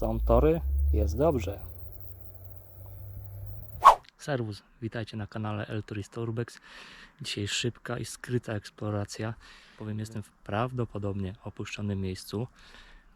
Są tory, jest dobrze. Serwus, witajcie na kanale El Turista Urbex. Dzisiaj szybka i skryta eksploracja, bowiem jestem w prawdopodobnie opuszczonym miejscu.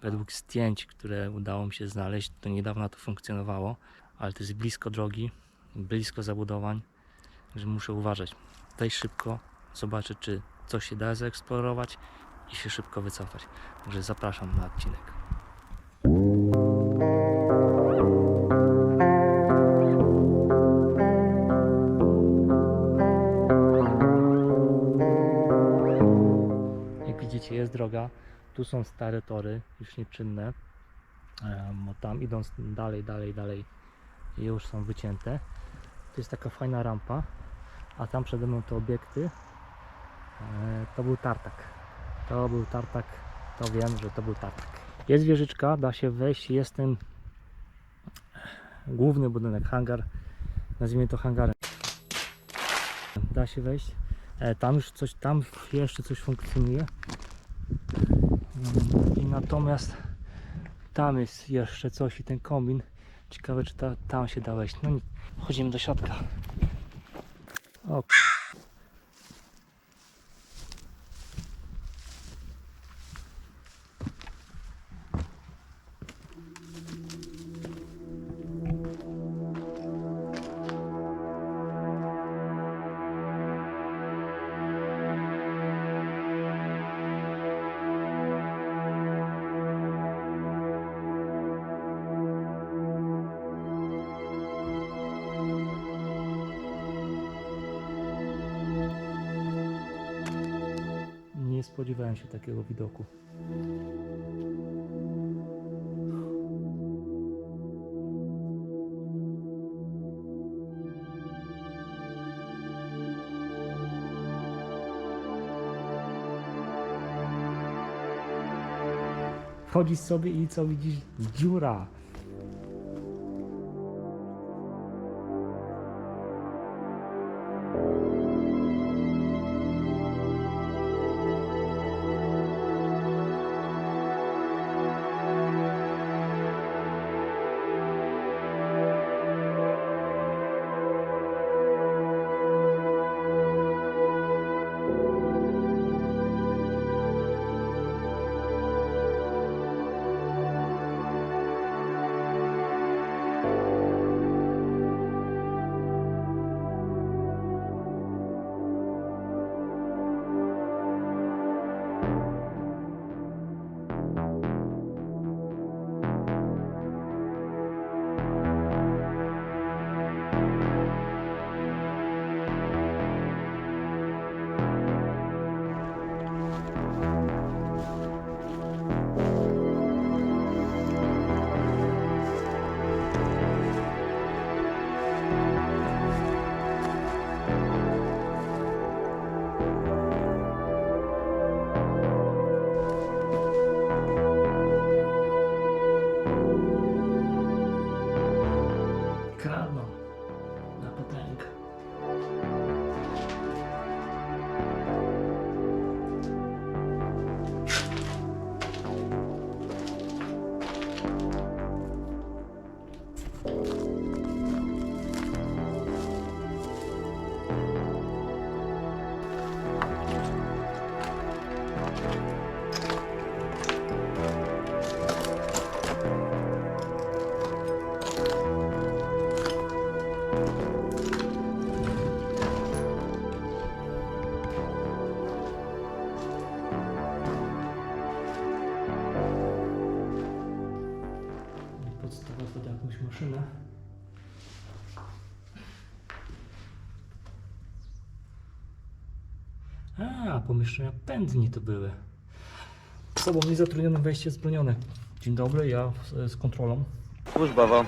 Według zdjęć, które udało mi się znaleźć, to niedawno to funkcjonowało, ale to jest blisko drogi, blisko zabudowań, także muszę uważać. Wejść szybko, zobaczyć czy coś się da zaeksplorować i się szybko wycofać. Także zapraszam na odcinek. Widzicie jest droga, tu są stare tory, już nieczynne, bo tam idąc dalej, dalej, dalej już są wycięte. To jest taka fajna rampa, a tam przede mną te obiekty, e, to był tartak. To był tartak, to wiem, że to był tartak. Jest wieżyczka, da się wejść, jest ten główny budynek, hangar, nazwijmy to hangarem. Da się wejść. E, Tam już coś, tam jeszcze coś funkcjonuje. Mm, I natomiast tam jest jeszcze coś i ten kombin. Ciekawe czy ta, tam się da wejść. No nic. Chodzimy do środka. O kur- spodziewałem się takiego widoku. Wchodzisz sobie i co widzisz? Dziura. Jakąś maszynę. A, pomieszczenia pędni to były. Sobą niezatrudnione wejście zbronione. Dzień dobry, ja z, z kontrolą. Służbowo.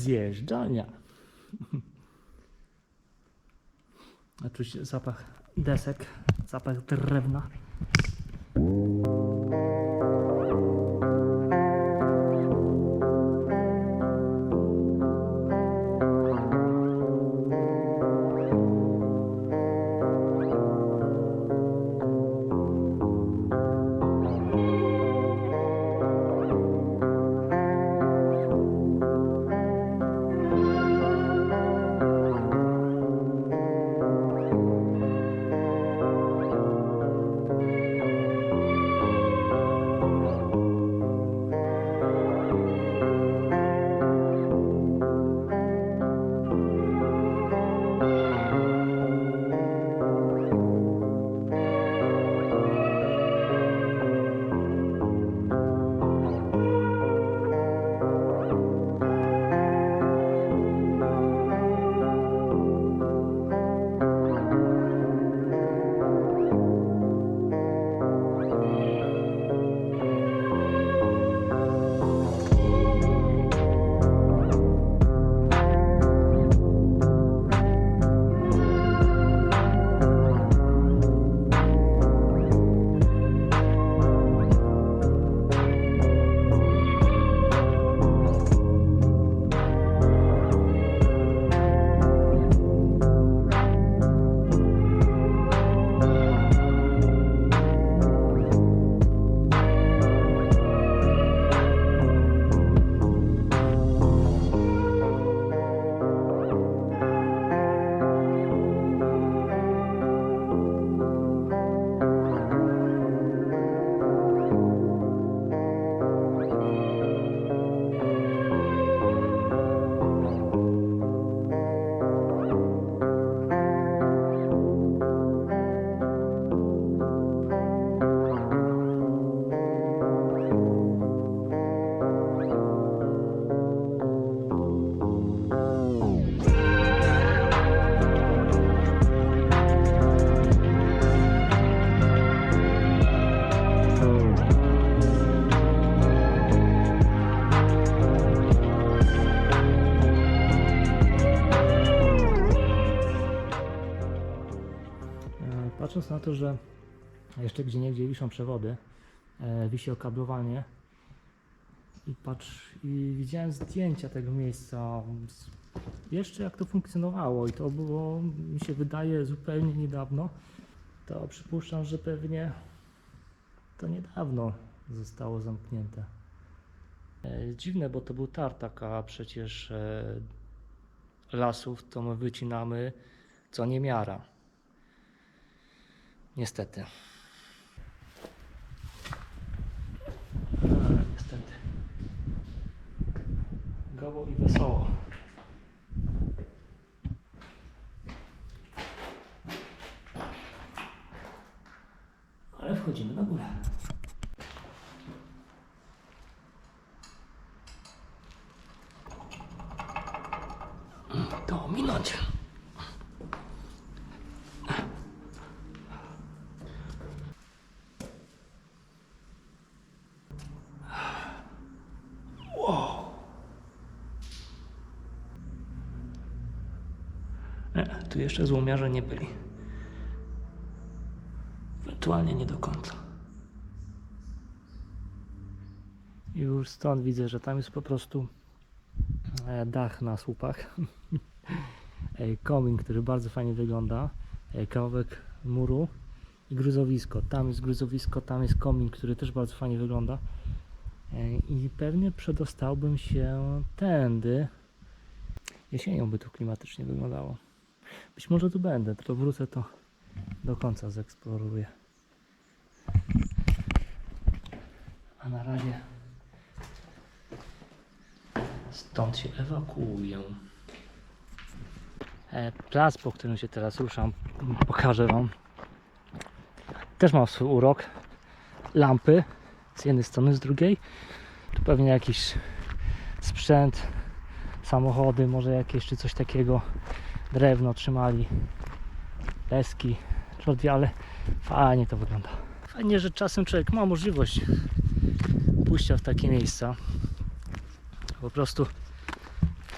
Zjeżdżalnia. Oczywiście zapach desek, zapach drewna. Patrząc na to, że jeszcze gdzie niegdzie wiszą przewody, e, wisi okablowanie i patrz, i widziałem zdjęcia tego miejsca, jeszcze jak to funkcjonowało i to było, mi się wydaje, zupełnie niedawno, to przypuszczam, że pewnie to niedawno zostało zamknięte. E, Dziwne, bo to był tartak, a przecież e, lasów to my wycinamy co niemiara. Niestety. A, niestety. Goło i wesoło. Ale wchodzimy na górę. To minąć. Nie, tu jeszcze złomiarze nie byli. Ewentualnie nie do końca. Już stąd widzę, że tam jest po prostu e, dach na słupach. E, Komin, który bardzo fajnie wygląda. E, Kawałek muru i gruzowisko. Tam jest gruzowisko, tam jest komin, który też bardzo fajnie wygląda. I pewnie przedostałbym się tędy. Jesienią by tu klimatycznie wyglądało. Być może tu będę, tylko wrócę to do końca zeksploruję. A na razie stąd się ewakuuję. E, Plac, po którym się teraz ruszam, pokażę Wam. Też ma swój urok. Lampy z jednej strony, z drugiej. Tu pewnie jakiś sprzęt, samochody, może jakieś czy coś takiego. Drewno trzymali, deski, czy ale fajnie to wygląda. Fajnie, że czasem człowiek ma możliwość pójścia w takie miejsca. Po prostu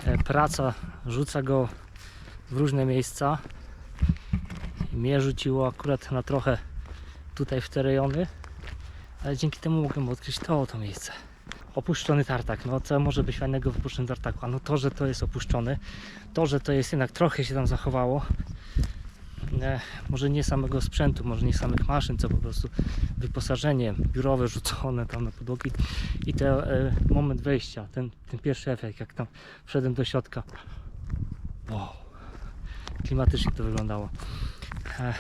e, praca rzuca go w różne miejsca. Mnie rzuciło akurat na trochę tutaj w te rejony, ale dzięki temu mogłem odkryć to oto miejsce. Opuszczony tartak, no co może być fajnego w opuszczonym tartaku? A no to, że to jest opuszczony, to, że to jest jednak trochę się tam zachowało, e, może nie samego sprzętu, może nie samych maszyn, co po prostu wyposażenie biurowe rzucone tam na podłogi i ten e, moment wejścia, ten, ten pierwszy efekt, jak tam wszedłem do środka. Wow, klimatycznie to wyglądało. E,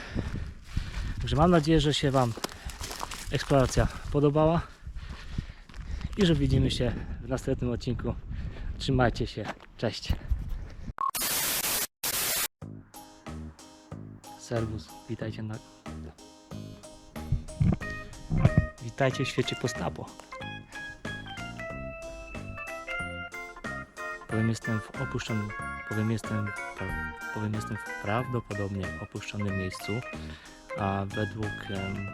Także mam nadzieję, że się Wam eksploracja podobała i że widzimy się w następnym odcinku. Trzymajcie się, cześć. Serwus, witajcie na... Witajcie w świecie postapo. Powiem jestem w opuszczonym, powiem jestem, powiem jestem w prawdopodobnie opuszczonym miejscu, a według em,